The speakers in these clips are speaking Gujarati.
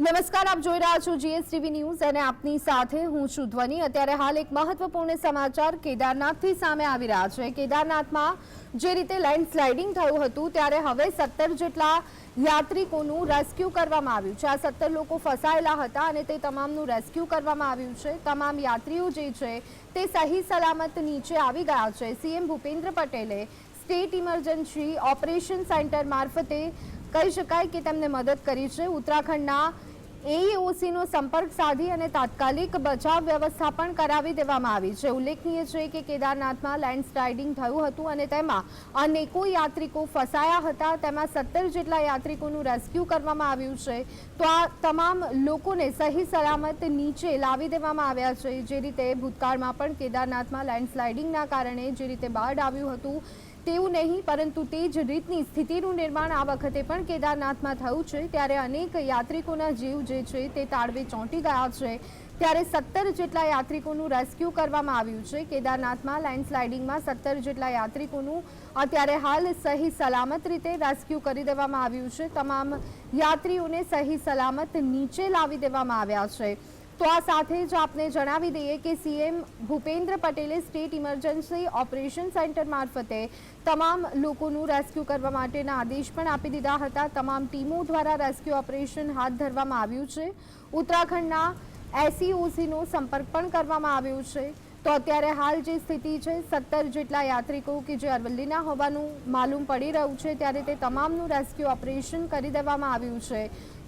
નમસ્કાર, આપ જોઈ રહ્યા છો જીએસટીવી ન્યૂઝ અને આપની સાથે હું છું ધ્વની. અત્યારે હાલ એક મહત્વપૂર્ણ સમાચાર કેદારનાથથી સામે આવી રહ્યા છે. કેદારનાથમાં જે રીતે લેન્ડસ્લાઇડિંગ થયું હતું, ત્યારે હવે સત્તર જેટલા યાત્રિકોનું રેસ્ક્યુ કરવામાં આવ્યું છે. આ સત્તર લોકો ફસાયેલા હતા અને તે તમામનું રેસ્ક્યુ કરવામાં આવ્યું છે. તમામ યાત્રીઓ જે છે, તે સહી સલામત નીચે આવી ગયા છે. સીએમ ભૂપેન્દ્ર પટેલે સ્ટેટ ઇમરજન્સી ઓપરેશન સેન્ટર મારફતે કહી શકાય કે તેમને મદદ કરી છે. ઉત્તરાખંડના એઈઓસીનો સંપર્ક સાધી અને તાત્કાલિક બચાવ વ્યવસ્થા પણ કરાવી દેવામાં આવી છે. ઉલ્લેખનીય છે કે કેદારનાથમાં લેન્ડસ્લાઇડિંગ થયું હતું અને તેમાં અનેકો યાત્રિકો ફસાયા હતા. તેમાં સત્તર જેટલા યાત્રિકોનું રેસ્ક્યુ કરવામાં આવ્યું છે. તો આ તમામ લોકોને સહી સલામત નીચે લાવી દેવામાં આવ્યા છે. જે રીતે ભૂતકાળમાં પણ કેદારનાથમાં લેન્ડસ્લાઇડિંગના કારણે જે રીતે બાઢ આવ્યું હતું તેવું નહીં, પરંતુ તે જ રીતની સ્થિતિનું નિર્માણ આ વખતે પણ કેદારનાથમાં થયું છે. ત્યારે અનેક યાત્રિકોના જીવ જે છે તે તાળવે ચોંટી ગયા છે. ત્યારે સત્તર જેટલા યાત્રિકોનું રેસ્ક્યુ કરવામાં આવ્યું છે. કેદારનાથમાં લેન્ડસ્લાઇડિંગમાં સત્તર જેટલા યાત્રિકોનું અત્યારે હાલ સહી સલામત રીતે રેસ્ક્યુ કરી દેવામાં આવ્યું છે. તમામ યાત્રીઓને સહી સલામત નીચે લાવી દેવામાં આવ્યા છે. તો આ સાથે જ આપને જણાવી દઈએ કે સીએમ ભૂપેન્દ્ર પટેલે સ્ટેટ ઇમરજન્સી ઓપરેશન સેન્ટર મારફતે તમામ લોકોનું રેસ્ક્યુ કરવા માટેના આદેશ પણ આપી દીધા હતા. તમામ ટીમો દ્વારા રેસ્ક્યુ ઓપરેશન હાથ ધરવામાં આવ્યું છે. ઉત્તરાખંડના એસઈઓસીનો સંપર્ક પણ કરવામાં આવ્યો છે. તો અત્યારે હાલ જે સ્થિતિ છે, સત્તર જેટલા યાત્રિકો કે જે અરવલ્લીના હોવાનું માલુમ પડી રહ્યું છે, ત્યારે તે તમામનું રેસ્ક્યુ ઓપરેશન કરી દેવામાં આવ્યું છે.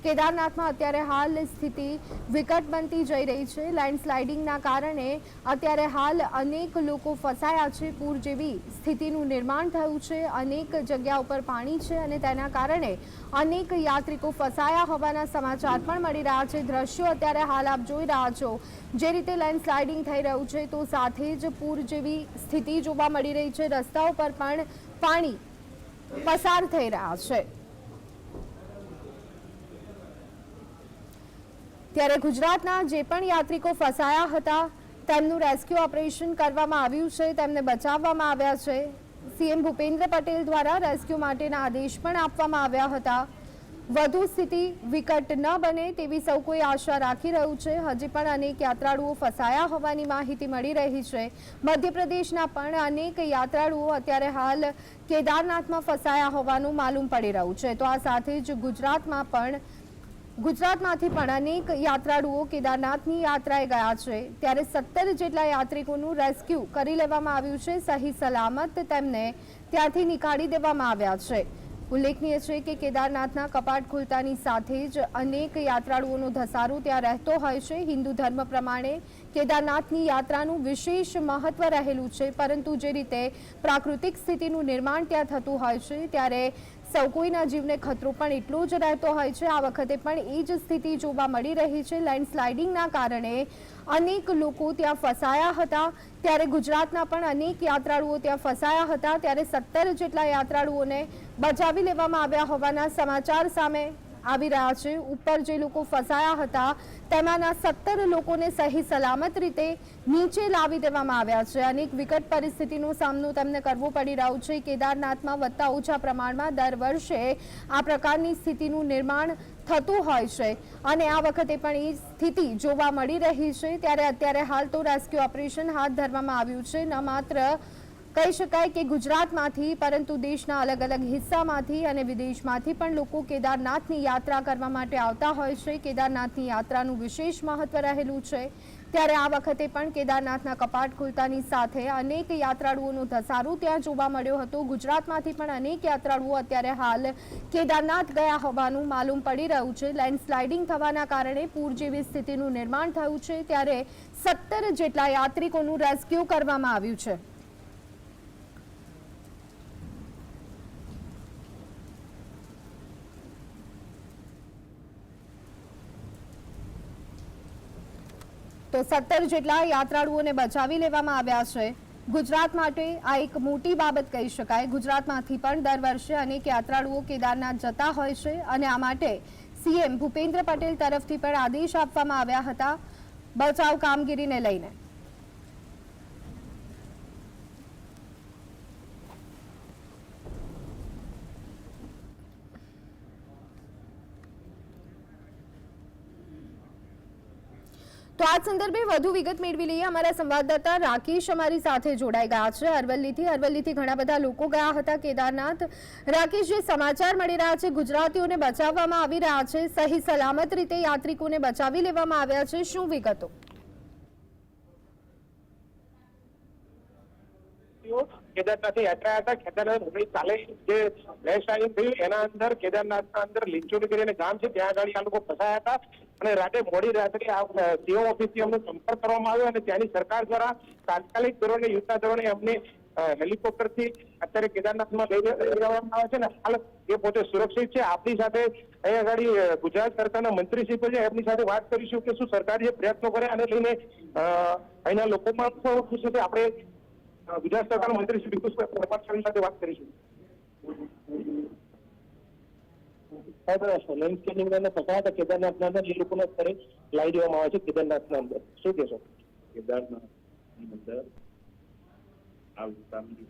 કેદારનાથમાં અત્યારે હાલ સ્થિતિ વિકટ બનતી જઈ રહી છે. લેન્ડસ્લાઇડિંગના કારણે અત્યારે હાલ અનેક લોકો ફસાયા છે. પૂર જેવી સ્થિતિનું નિર્માણ થયું છે. અનેક જગ્યા ઉપર પાણી છે અને તેના કારણે અનેક યાત્રિકો ફસાયા હોવાના સમાચાર પણ મળી રહ્યા છે. દ્રશ્યો અત્યારે હાલ આપ જોઈ રહ્યા છો. જે રીતે લેન્ડસ્લાઇડિંગ થઈ રહ્યું છે, તો સાથે જ પૂર જેવી સ્થિતિ જોવા મળી રહી છે. રસ્તાઓ પર પણ પાણી પસાર થઈ રહ્યા છે. ત્યારે ગુજરાતના જે પણ યાત્રિકો ફસાયા હતા, તેમનું રેસ્ક્યુ ઓપરેશન કરવામાં આવ્યું છે, તેમને બચાવવામાં આવ્યા છે. સીએમ ભૂપેન્દ્ર પટેલ દ્વારા રેસ્ક્યુ માટેના આદેશ પણ આપવામાં આવ્યા હતા. વધુ સ્થિતિ વિકટ ન બને તેવી સૌ કોઈ આશા રાખી રહ્યું છે. હજી પણ અનેક યાત્રાળુઓ ફસાયા હોવાની માહિતી મળી રહી છે. મધ્યપ્રદેશના પણ અનેક યાત્રાળુઓ અત્યારે હાલ કેદારનાથમાં ફસાયા હોવાનું માલુમ પડી રહ્યું છે. તો આ સાથે જ ગુજરાતમાં પણ ગુજરાતમાંથી પણ અનેક યાત્રાળુઓ કેદારનાથની યાત્રાએ ગયા છે. ત્યારે સત્તર જેટલા યાત્રિકોનું રેસ્ક્યુ કરી લેવામાં આવ્યું છે. સહી સલામત તેમને ત્યાંથી નીકાળી દેવામાં આવ્યા છે. ઉલ્લેખનીય છે કે કેદારનાથના કપાટ ખુલતાની સાથે જ અનેક યાત્રાળુઓનો ધસારો ત્યાં રહેતો હોય છે. હિન્દુ ધર્મ પ્રમાણે કેદારનાથની યાત્રાનું વિશેષ મહત્વ રહેલું છે, પરંતુ જે રીતે પ્રાકૃતિક સ્થિતિનું નિર્માણ ત્યાં થતું હોય છે, ત્યારે સૌ કોઈના જીવને ખતરો પણ એટલો જ રહેતો હોય છે. આ વખતે પણ એ જ સ્થિતિ જોવા મળી રહી છે. લેન્ડસ્લાઇડિંગના કારણે અનેક લોકો ત્યાં ફસાયા હતા. ત્યારે ગુજરાતના પણ અનેક યાત્રાળુઓ ત્યાં ફસાયા હતા. ત્યારે સત્તર જેટલા યાત્રાળુઓને બચાવી લેવામાં આવ્યા હોવાના સમાચાર સામે આવી રહ્યા છે. ઉપર જે લોકો ફસાયા હતા, તેમાંના સત્તર લોકોને સહી સલામત રીતે નીચે લાવી દેવામાં આવ્યા છે. અનેક વિકટ પરિસ્થિતિનો સામનો તેમને કરવો પડી રહ્યો છે. કેદારનાથમાં વધતા ઓછા પ્રમાણમાં દર વર્ષે આ પ્રકારની સ્થિતિનું નિર્માણ થતું હોય છે. અને આ વખતે પણ એ સ્થિતિ જોવા મળી રહી છે. ત્યારે અત્યારે હાલ તો રેસ્ક્યુ ઓપરેશન હાથ ધરવામાં આવ્યું છે. ન માત્ર કહી શકાય કે ગુજરાતમાંથી, પરંતુ દેશના અલગ અલગ હિસ્સામાંથી અને વિદેશમાંથી પણ લોકો કેદારનાથની યાત્રા કરવા માટે આવતા હોય છે. કેદારનાથની યાત્રાનું વિશેષ મહત્વ રહેલું છે. ત્યારે આ વખતે પણ કેદારનાથના કપાટ ખુલતાની સાથે અનેક યાત્રાળુઓનો ધસારો ત્યાં જોવા મળ્યો હતો. ગુજરાતમાંથી પણ અનેક યાત્રાળુઓ અત્યારે હાલ કેદારનાથ ગયા હોવાનું માલુમ પડી રહ્યું છે. લેન્ડસ્લાઇડિંગ થવાના કારણે પૂર જેવી સ્થિતિનું નિર્માણ થયું છે. ત્યારે સત્તર જેટલા યાત્રિકોનું રેસ્ક્યુ કરવામાં આવ્યું છે. તો સત્તર જેટલા યાત્રાળુઓને બચાવી લેવામાં આવ્યા છે. ગુજરાત માટે આ એક મોટી બાબત કહી શકાય. ગુજરાતમાંથી પણ દર વર્ષે અનેક યાત્રાળુઓ કેદારનાથ જતા હોય છે અને આ માટે સીએમ ભૂપેન્દ્ર પટેલ તરફથી પણ આદેશ આપવામાં આવ્યા હતા. બચાવ કામગીરીને લઈને. આ સંદર્ભે વધુ વિગત મેળવી લઈએ. અમારા સંવાદદાતા રાકેશ અમારી સાથે જોડાઈ ગયા છે. અરવલ્લીથી અરવલ્લીથી ઘણા બધા લોકો ગયા હતા કેદારનાથ. રાકેશ, જે સમાચાર મળી રહ્યા છે, ગુજરાતીઓને બચાવવામાં આવી રહ્યા છે. સહી સલામત રીતે યાત્રિકોને બચાવી લેવામાં આવ્યા છે. શું વિગતો? કેદારનાથ યાત્રા હતા. કેદારનાથ મુંબઈ કાલે જે સ્લાઇડિંગ થયું એના અંદર કેદારનાથના અંદર લીંચોડી કરીને ગામ છે. ત્યાં આગળ આ લોકો ફસાયા હતા. અને રાતે મોડી રાત્રે આ સીઓ ઓફિસથી સંપર્ક કરવામાં આવ્યો અને ત્યાંની સરકાર દ્વારા તાત્કાલિક ધોરણે, યુદ્ધના ધોરણે અમને હેલિકોપ્ટરથી અત્યારે કેદારનાથમાં લઈ જવામાં આવે છે ને હાલ એ પોતે સુરક્ષિત છે. આપણી સાથે અહીંયા આગળ ગુજરાત સરકારના મંત્રીશ્રી છે. એમની સાથે વાત કરીશું કે શું સરકાર જે પ્રયત્નો કરે આને લઈને અહીંના લોકોમાં પણ ખુશ છે આપણે ગુજરાત સરકારના મંત્રી શ્રી બિકુસભાઈ પરમાર સાથે વાત કરીશું. સાહેબ લેન્ડ અને ફસાયા હતા કેદારનાથના અંદર એ લોકોને અત્યારે લાવી દેવામાં આવે છે કેદારનાથના અંદર શું કહેશો? કેદારનાથની અંદર આ વિસ્તારની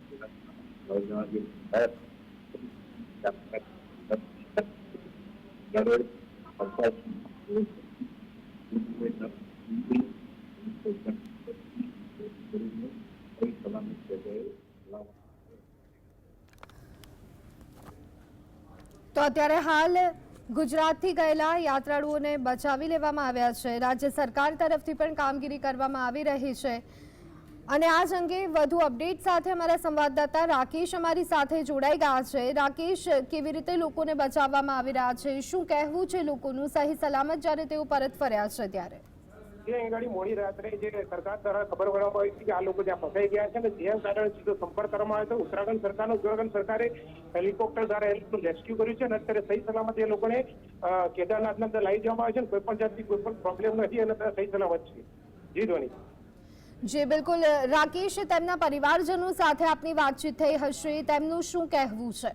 તો અત્યારે હાલ ગુજરાતથી ગયેલા યાત્રાળુઓને બચાવી લેવામાં આવ્યા છે. રાજ્ય સરકાર તરફથી પણ કામગીરી કરવામાં આવી રહી છે. અને આ જ અંગે વધુ અપડેટ સાથે અમારા સંવાદદાતા રાકેશ અમારી સાથે જોડાઈ ગયા છે. રાકેશ, કેવી રીતે લોકોને બચાવવામાં આવી રહ્યા છે? શું કહેવું છે લોકોનું? સહી સલામત જ્યારે તેઓ પરત ફર્યા છે ત્યારે. જે અંગાડી મોડી રાત્રે જે સરકાર દ્વારા ખબર પડવામાં આવી હતી કે આ લોકો જ્યાં ફસાઈ ગયા છે અને જે કારણે સીધો સંપર્ક કરવામાં આવ્યો છે, ઉત્તરાખંડ સરકારનો, ઉત્તરાખંડ સરકારે હેલિકોપ્ટર દ્વારા એ લોકોનું રેસ્ક્યુ કર્યું છે અને અત્યારે સહી સલામત એ લોકોને કેદારનાથના અંદર લાવી જવામાં આવે છે કોઈ પણ જાતની કોઈ પણ પ્રોબ્લેમ નથી અને અત્યારે સહી સલામત છે. જી ધોની જે, બિલકુલ. રાકેશ, તેમના પરિવારજનો સાથે આપની વાતચીત થઈ હશે. તેમનું શું કહેવું છે?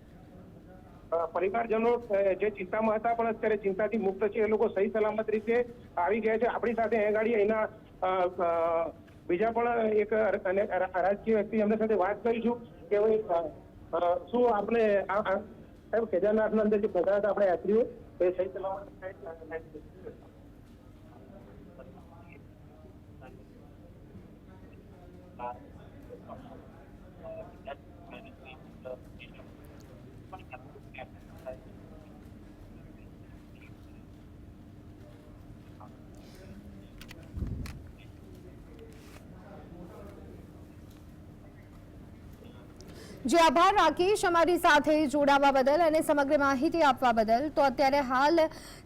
પરિવારજનો જે ચિંતામાં હતા પણ અત્યારે ચિંતાથી મુક્ત છે. એ લોકો સહી સલામત રીતે આવી ગયા છે. આપણી સાથે ગાડી એના અ, અ, બીજા પણ એક રાજકીય વ્યક્તિ એમના સાથે વાત કરીશું કે અ, શું આપણે સાહેબ કેદારનાથના અંદર જે બધા હતા આપણે યાત્રીઓ એ સહી સલામત જે આભાર રાકેશ અમારી સાથે જોડાવા બદલ અને સમગ્ર માહિતી આપવા બદલ, તો અત્યારે હાલ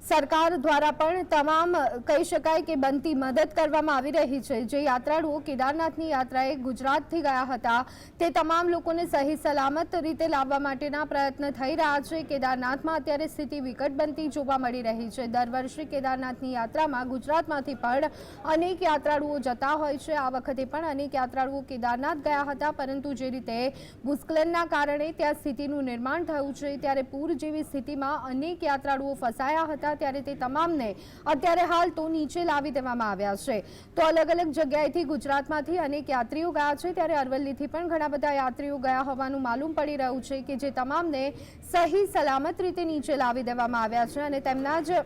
સરકાર દ્વારા પણ તમામ કહી શકાય કે બનતી મદદ કરવામાં આવી રહી છે. જે યાત્રાળુઓ કેદારનાથની યાત્રાએ ગુજરાતથી ગયા હતા, તે તમામ લોકોને સહી સલામત રીતે લાવવા માટેના પ્રયત્ન થઈ રહ્યા છે. કેદારનાથમાં અત્યારે સ્થિતિ વિકટ બનતી જોવા મળી રહી છે. દર વર્ષે કેદારનાથની યાત્રામાં ગુજરાતમાંથી પણ અનેક યાત્રાળુઓ જતા હોય છે. આ વખતે પણ અનેક યાત્રાળુઓ કેદારનાથ ગયા હતા, પરંતુ જે રીતે ભૂસ્ખલનના કારણે ત્યાં સ્થિતિનું નિર્માણ થયું છે. ત્યારે પૂર જેવી સ્થિતિમાં અનેક યાત્રાળુઓ ફસાયા હતા. ત્યારે તે તમામને અત્યારે હાલ તો નીચે લાવી દેવામાં આવ્યા છે. તો અલગ અલગ જગ્યાએથી ગુજરાતમાંથી અનેક યાત્રીઓ ગયા છે. ત્યારે અરવલ્લીથી પણ ઘણા બધા યાત્રીઓ ગયા હોવાનું માલુમ પડી રહ્યું છે કે જે તમામને સહી સલામત રીતે નીચે લાવી દેવામાં આવ્યા છે અને તેમના જ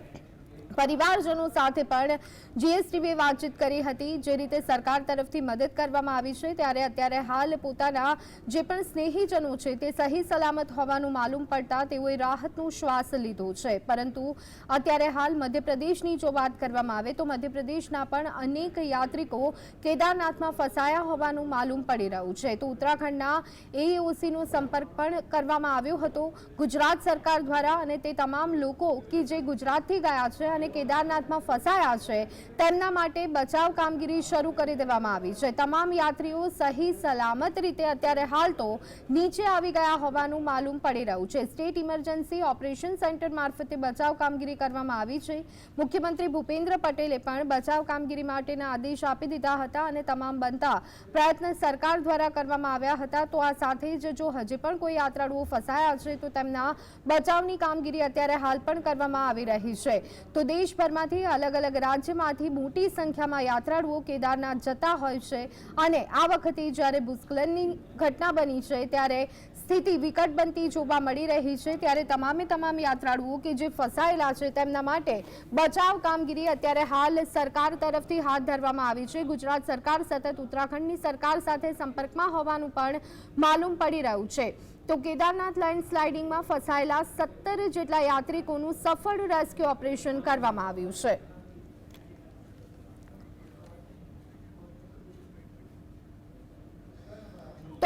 પરિવારજનો સાથે પણ જીએસટીવીએ વાતચીત કરી હતી. જે રીતે સરકાર તરફથી મદદ કરવામાં આવી છે, ત્યારે અત્યારે હાલ પોતાના જે પણ સ્નેહીજનો છે, તે સહી સલામત હોવાનું માલુમ પડતા તેઓએ રાહતનો શ્વાસ લીધો છે. પરંતુ અત્યારે હાલ મધ્યપ્રદેશની જો વાત કરવામાં આવે, તો મધ્યપ્રદેશના પણ અનેક યાત્રિકો કેદારનાથમાં ફસાયા હોવાનું માલુમ પડી રહ્યું છે. તો ઉત્તરાખંડના એઓસીનો સંપર્ક પણ કરવામાં આવ્યો હતો. ગુજરાત સરકાર દ્વારા અને તે તમામ લોકો કે જે ગુજરાતથી ગયા છે અને કેદારનાથમાં ફસાયા છે. તેમના માટે બચાવ કામગીરી શરૂ કરી દેવામાં આવી છે. તમામ યાત્રીઓ સહી સલામત રીતે અત્યારે હાલ તો નીચે આવી ગયા હોવાનું માલુમ પડી રહ્યું છે. સ્ટેટ ઇમરજન્સી ઓપરેશન સેન્ટર મારફતે બચાવ કામગીરી કરવામાં આવી છે. મુખ્યમંત્રી ભૂપેન્દ્ર પટેલે પણ બચાવ કામગીરી માટેના આદેશ આપી દીધા હતા અને તમામ બનતા પ્રયત્ન સરકાર દ્વારા કરવામાં આવ્યા હતા. તો આ સાથે જ જો હજી પણ કોઈ યાત્રાળુઓ ફસાયા છે, તો તેમના બચાવની કામગીરી અત્યારે હાલ પણ કરવામાં આવી રહી છે. તો દેશભરમાંથી અલગ અલગ રાજ્યમાંથી મોટી સંખ્યામાં યાત્રાળુઓ કેદારનાથ જતા હોય છે. અને આ વખતે જ્યારે ભૂસ્ખલનની ઘટના બની છે, ત્યારે સ્થિતિ વિકટ બનતી જોવા મળી રહી છે ત્યારે તમામે તમામ યાત્રાળુઓ કે જે ફસાયેલા છે તેમના માટે બચાવ કામગીરી અત્યારે હાલ સરકાર તરફથી હાથ ધરવામાં આવી છે. ગુજરાત સરકાર સતત ઉત્તરાખંડની સરકાર સાથે સંપર્કમાં હોવાનું પણ માલુમ પડી રહ્યું છે. તો કેદારનાથ લેન્ડસ્લાઇડિંગમાં ફસાયેલા સત્તર જેટલા યાત્રિકોનું સફળ રેસ્ક્યુ ઓપરેશન કરવામાં આવ્યું છે.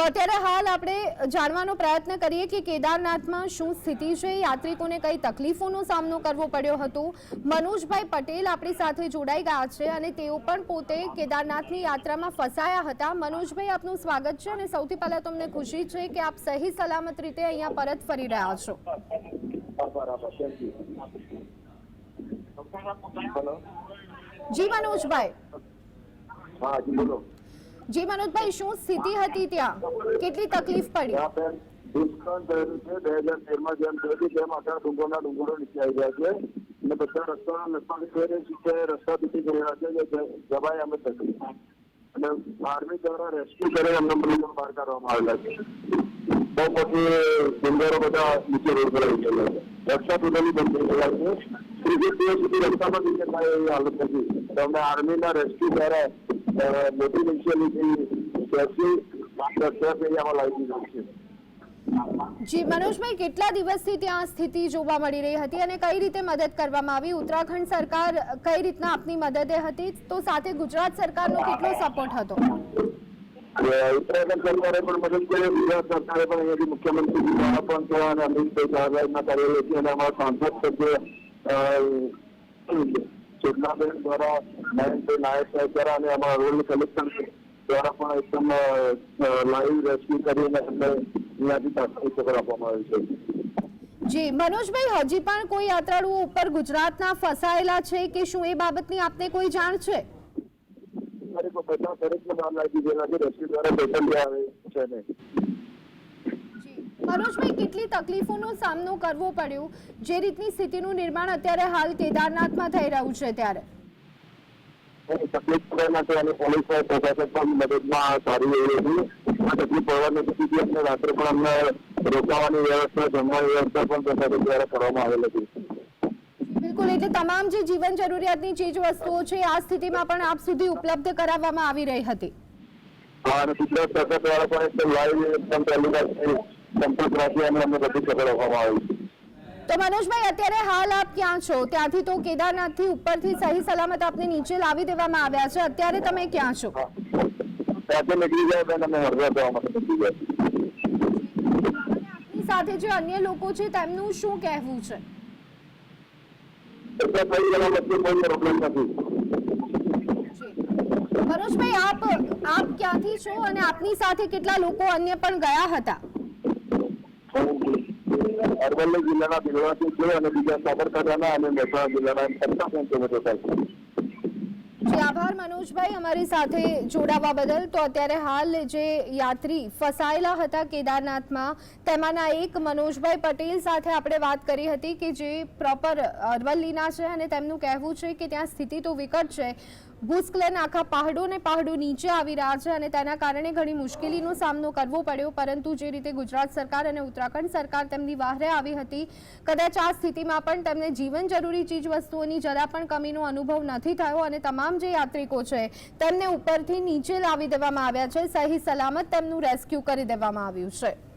તો અત્યારે હાલ આપણે જાણવાનો પ્રયત્ન કરીએ કે કેદારનાથમાં શું સ્થિતિ છે? યાત્રિકોને કઈ તકલીફોનો સામનો કરવો પડ્યો હતો? મનોજભાઈ પટેલ આપણી સાથે જોડાઈ ગયા છે અને તેઓ પણ પોતે કેદારનાથની યાત્રામાં ફસાયા હતા. મનોજભાઈ આપનું સ્વાગત છે અને સૌથી પહેલા તમને ખુશી છે કે આપ સહી સલામત રીતે અહીંયા પરત ફરી રહ્યા છો. જી મનોજભાઈ. હા જી બોલો. જી મનોજભાઈ શું સ્થિતિ હતી ત્યાં? કેટલી તકલીફ પડી? ત્યાં બેન દુષ્કાળ થયેલું છે. બે હજાર તેરમાં જેમ થયું તેમ આખા ડુંગરના ડુંગરો નીચે આવી ગયા છે. અને બધા રસ્તા લગભગ ફેરે છે રસ્તા તૂટી ગયેલા છે જે જ- જવાય અમે તકલીફ અને આર્મી દ્વારા રેસ્ક્યુ કરી અમને મૃતદેહો બહાર કાઢવામાં આવેલા છે. બહુ પછી ડુંગરો બધા નીચે રોડ પર આવી ગયેલા છે. રસ્તા ટોટલી બંધ થઈ ગયેલા છે. ત્રીજે દિવસ સુધી રસ્તામાં નીચે થાય એવી હાલત નથી. તો અમને આર્મીના રેસ્ક્યુ દ્વારા અ, મોટી મ્યુનિસિપાલિટી રેસ્ક્યુ દસ એરિયામાં લાવી દીધું છે જી, મનોજભાઈ, કેટલા દિવસથી ત્યાં સ્થિતિ જોવા મળી રહી હતી અને કઈ રીતે મદદ કરવામાં આવી? ઉત્તરાખંડ સરકાર કઈ રીતના આપની મદદે હતી? તો સાથે ગુજરાત સરકારનો કેટલો સપોર્ટ હતો? ઉત્તરાખંડ સરકારે પણ મદદ કરી, ગુજરાત સરકારે પણ અહીંયાથી મુખ્યમંત્રી દ્વારા પણ તો અને અમિતભાઈ શાહભાઈના કાર્યાલય છે અને અમારા સાંસદ ચેતનાબેન દ્વારા નયનભાઈ નાયક સાહેબ દ્વારા અને અમારા રોલ કલેક્ટર દ્વારા પણ એકદમ લાઈવ રેસ્ક્યુ કરીને અમને અહીંયાથી તાત્કાલિક ખબર આપવામાં આવી છે. જી મનોજભાઈ હજી પણ કોઈ યાત્રાળુઓ ઉપર ગુજરાતના ફસાયેલા છે કે શું એ બાબતની આપને કોઈ જાણ છે? દરેક દરેકને લાવી દીધેલા છે રેસ્ક્યુ દ્વારા બેટલ આવે છે ને. મનોજભાઈ કેટલી તકલીફોનો સામનો કરવો પડ્યો? જે રીતની સ્થિતિનું નિર્માણ અત્યારે હાલ કેદારનાથમાં થઈ રહ્યું છે ત્યારે. તકલીફ પડે નથી અને પોલીસ પ્રશાસન પણ મદદમાં સારી એવી હતી. આ તકલીફ પડવા નથી અમને રાત્રે પણ અમને રોકાવાની વ્યવસ્થા જમવાની વ્યવસ્થા પણ પ્રશાસન દ્વારા કરવામાં આવેલ હતી. બિલકુલ એટલે તમામ જે જીવન જરૂરિયાતની ચીજ વસ્તુઓ છે આ સ્થિતિમાં પણ આપ સુધી ઉપલબ્ધ કરાવવામાં આવી રહી હતી. અને ગુજરાત સરકાર દ્વારા પણ એકદમ લાઈવ એકદમ ટેલિકાસ્ટ સંપર્ક રાખી અને અમને બધી ખબર આપવામાં આવી છે. તો મનોજભાઈ અત્યારે હાલ આપ ક્યાં છો? ત્યાંથી તો કેદારનાથથી ઉપરથી સહી સલામત આપને નીચે લાવી દેવામાં આવ્યા છે. અત્યારે તમે ક્યાં છો? ત્યાંથી નીકળી ગયા બેન અમે હળવા જવામાં નીકળી ગયા સાથે જે અન્ય લોકો છે તેમનું શું કહેવું છે? મનોજભાઈ આપ આપ ક્યાંથી છો? અને આપની સાથે કેટલા લોકો અન્ય પણ ગયા હતા? અરવલ્લી જિલ્લાના બિલવાથી છે અને બીજા સાબરકાંઠાના અને મહેસાણા જિલ્લાના પચાસ કિલોમીટર થાય આભાર મનોજભાઈ. અમારી સાથે જોડાવા બદલ તો અત્યારે હાલ જે યાત્રી ફસાયેલા હતા કેદારનાથમાં, તેમાંના એક મનોજભાઈ પટેલ સાથે આપણે વાત કરી હતી કે જે પ્રોપર અરવલ્લીના છે અને તેમનું કહેવું છે કે ત્યાં સ્થિતિ તો વિકટ છે. ભૂસ્ખલન આખા પહાડો ને પહાડો નીચે આવી રહ્યા છે અને તેના કારણે ઘણી મુશ્કેલીનો સામનો કરવો પડ્યો. પરંતુ જે રીતે ગુજરાત સરકાર અને ઉત્તરાખંડ સરકાર તેમની વાહરે આવી હતી, કદાચ આ સ્થિતિમાં પણ તેમને જીવન જરૂરી ચીજ વસ્તુઓની જરા પણ કમીનો અનુભવ નથી થયો અને તમામ જે યાત્રિકો છે, તેમને ઉપરથી નીચે લાવી દેવામાં આવ્યા છે. સહી સલામત તેમનું રેસ્ક્યુ કરી દેવામાં આવ્યું છે.